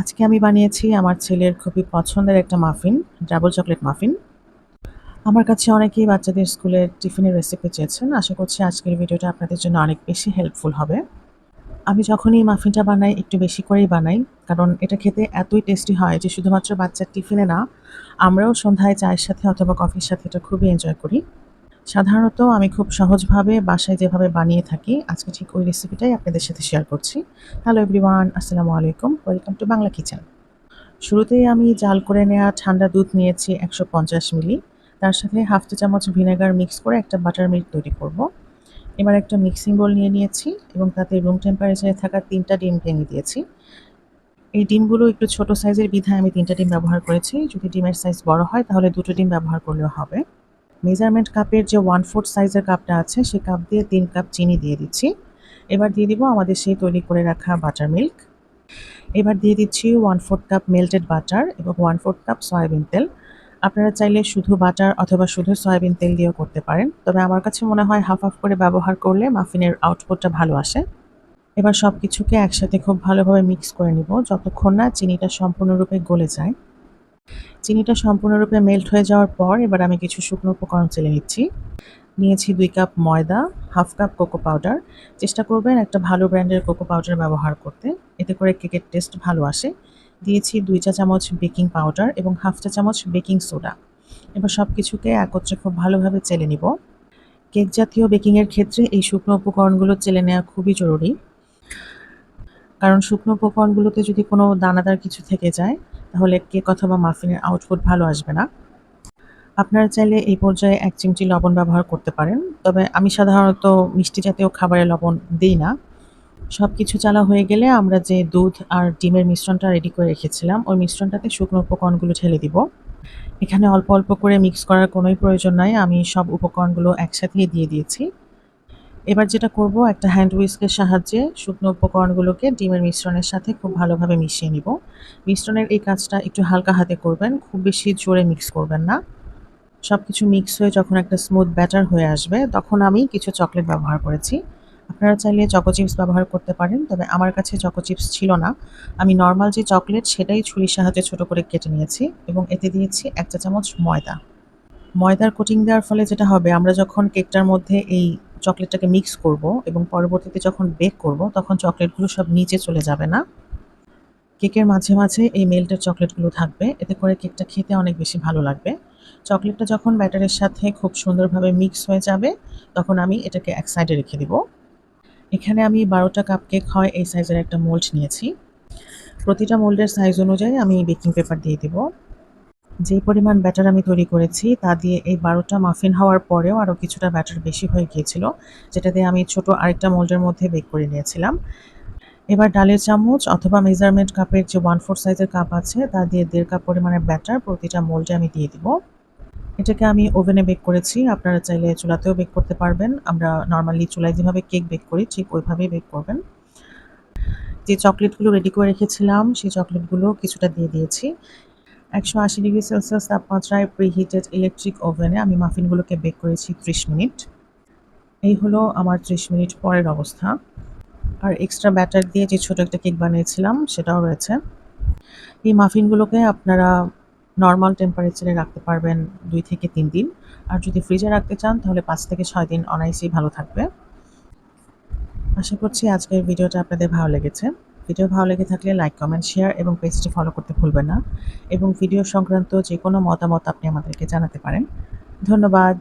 আজকে আমি বানিয়েছি আমার ছেলের খুবই পছন্দের একটা মাফিন ডাবল চকলেট মাফিন আমার কাছে অনেকেই বাচ্চাদের স্কুলের টিফিনের রেসিপি চেয়েছেন। আশা করছি আজকের ভিডিওটা আপনাদের জন্য অনেক বেশি হেল্পফুল হবে। আমি যখনই মাফিনটা বানাই, একটু বেশি করেই বানাই, কারণ এটা খেতে এতই টেস্টি হয় যে শুধুমাত্র বাচ্চার টিফিনে না, আমরাও সন্ধ্যায় চায়ের সাথে অথবা কফির সাথে এটা খুবই এনজয় করি। সাধারণত আমি খুব সহজভাবে বাসায় যেভাবে বানিয়ে থাকি, আজকে ঠিক ওই রেসিপিটাই আপনাদের সাথে শেয়ার করছি। হ্যালো এভরিওয়ান আসসালামু আলাইকুম ওয়েলকাম টু বাংলা কিচেন শুরুতেই আমি জাল করে নেওয়া ঠান্ডা দুধ নিয়েছি একশো পঞ্চাশ মিলি। তার সাথে হাফ চা চামচ ভিনেগার মিক্স করে একটা বাটার মিল্ক তৈরি করব। এবার একটা মিক্সিং বোল নিয়ে নিয়েছি এবং তাতে রুম টেম্পারেচারে থাকা তিনটা ডিম ভেঙে দিয়েছি। এই ডিমগুলো একটু ছোট সাইজের বিধায় আমি তিনটা ডিম ব্যবহার করেছি। যদি ডিমের সাইজ বড় হয়, তাহলে দুটো ডিম ব্যবহার করলেও হবে। মেজারমেন্ট কাপের যে ওয়ান ফোর্থ সাইজের কাপটা আছে সেই কাপ দিয়ে তিন কাপ চিনি দিয়ে দিচ্ছি। এবার দিয়ে দিব আমাদের সেই তৈরি করে রাখা বাটার মিল্ক এবার দিয়ে দিচ্ছি one fourth cup melted butter এবং ওয়ান ফোর্থ কাপ সয়াবিন তেল। আপনারা চাইলে শুধু বাটার অথবা শুধু সয়াবিন তেল দিয়েও করতে পারেন। তবে আমার কাছে মনে হয় হাফ হাফ করে ব্যবহার করলে মাফিনের আউটপুটটা ভালো আসে। এবার সব কিছুকে একসাথে খুব ভালোভাবে মিক্স করে নিব। যতক্ষণ না চিনিটা সম্পূর্ণরূপে গলে যায় চিনিটা সম্পূর্ণরূপে মেল্ট হয়ে যাওয়ার পর এবার আমি কিছু শুকনো উপকরণ চেলে নিচ্ছি। নিয়েছি দুই কাপ ময়দা হাফ কাপ কোকো পাউডার চেষ্টা করবেন একটা ভালো ব্র্যান্ডের কোকো পাউডার ব্যবহার করতে। এতে করে কেকের টেস্ট ভালো আসে। দিয়েছি দুই চা চামচ বেকিং পাউডার এবং হাফ চা চামচ বেকিং সোডা এবার সব কিছুকে একত্রে খুব ভালোভাবে চেলে নিব। কেক জাতীয় বেকিংয়ের ক্ষেত্রে এই শুকনো উপকরণগুলো চেলে নেওয়া খুবই জরুরি। কারণ শুকনো উপকরণগুলোতে যদি কোনো দানাদার কিছু থেকে যায় তাহলে কেক অথবা মাফিনের আউটপুট ভালো আসবে না। আপনারা চাইলে এই পর্যায়ে এক চিমটি লবণ ব্যবহার করতে পারেন, তবে আমি সাধারণত মিষ্টি জাতীয় খাবারে লবণ দিই না। সব কিছু চালা হয়ে গেলে আমরা যে দুধ আর ডিমের মিশ্রণটা রেডি করে রেখেছিলাম, ওই মিশ্রণটাতে শুকনো উপকরণগুলো ঢেলে দিব। এখানে অল্প অল্প করে মিক্স করার কোনোই প্রয়োজন নাই, আমি সব উপকরণগুলো একসাথেই দিয়ে দিয়েছি। এবার যেটা করব, একটা হ্যান্ড উইস্কের সাহায্যে শুকনো উপকরণগুলোকে ডিমের মিশ্রণের সাথে খুব ভালোভাবে মিশিয়ে নিব। মিশ্রণের এই কাজটা একটু হালকা হাতে করবেন, খুব বেশি জোরে মিক্স করবেন না। সব কিছু মিক্স হয়ে যখন একটা স্মুথ ব্যাটার হয়ে আসবে, তখন আমি কিছু চকলেট ব্যবহার করেছি। আপনারা চাইলে চকো চিপস ব্যবহার করতে পারেন, তবে আমার কাছে চকো চিপস ছিল না। আমি নর্মাল যে চকলেট সেটাই ছুরির সাহায্যে ছোট করে কেটে নিয়েছি এবং এতে দিয়েছি এক চা চামচ ময়দা। ময়দার কোটিং দেওয়ার ফলে যেটা হবে, আমরা যখন কেকটার মধ্যে এই চকলেটটাকে মিক্স করব এবং পরবর্তীতে যখন বেক করব, তখন চকলেটগুলো সব নিচে চলে যাবে না। কেকের মাঝে মাঝে এই মেল্টের চকলেটগুলো থাকবে। এতে করে কেকটা খেতে অনেক বেশি ভালো লাগবে। চকলেটটা যখন ব্যাটারের সাথে খুব সুন্দরভাবে মিক্স হয়ে যাবে, তখন আমি এটাকে এক সাইডে রেখে দিব। এখানে আমি বারোটা কাপ কেক হয় এই সাইজের একটা মোল্ড নিয়েছি। প্রতিটা মোল্ডের সাইজ অনুযায়ী আমি বেকিং পেপার দিয়ে দিব। যে পরিমাণ ব্যাটার আমি তৈরি করেছি, তা দিয়ে এই বারোটা মাফিন হওয়ার পরেও আরও কিছুটা ব্যাটার বেশি হয়ে গিয়েছিল, যেটা দিয়ে আমি ছোট আরেকটা মোল্ডের মধ্যে বেক করে নিয়েছিলাম। এবার ডালের চামচ অথবা মেজারমেন্ট কাপের যে ওয়ান ফোর সাইজের কাপ আছে, তা দিয়ে দেড় কাপ পরিমাণের ব্যাটার প্রতিটা মোল্ডে আমি দিয়ে দিব। এটাকে আমি ওভেনে বেক করেছি, আপনারা চাইলে চুলাতেও বেক করতে পারবেন, আমরা নর্মালি চুলায় যেভাবে কেক বেক করি, ঠিক ওইভাবেই বেক করবেন। যে চকলেটগুলো রেডি করে রেখেছিলাম, সেই চকলেটগুলো কিছুটা দিয়ে দিয়েছি। একশো আশি ডিগ্রি সেলসিয়াস তাপমাত্রায় প্রিহিটেড ইলেকট্রিক ওভেনে আমি মাফিনগুলোকে বেক করেছি ত্রিশ মিনিট। এই হলো আমার ত্রিশ মিনিট পরের অবস্থা। আর এক্সট্রা ব্যাটার দিয়ে যে ছোটো একটা কেক বানিয়েছিলাম, সেটাও রয়েছে। এই মাফিনগুলোকে আপনারা নর্মাল টেম্পারেচারে রাখতে পারবেন দুই থেকে তিন দিন। আর যদি ফ্রিজে রাখতে চান, তাহলে পাঁচ থেকে ছয় দিন অনায়াসেই ভালো থাকবে। আশা করছি আজকের ভিডিওটা আপনাদের ভালো লেগেছে। ভিডিও ভালো লেগে থাকলে লাইক, কমেন্ট, শেয়ার এবং পেজটি ফলো করতে ভুলবেন না। এবং ভিডিও সংক্রান্ত যে কোনো মতামত আপনি আমাদেরকে জানাতে পারেন। ধন্যবাদ।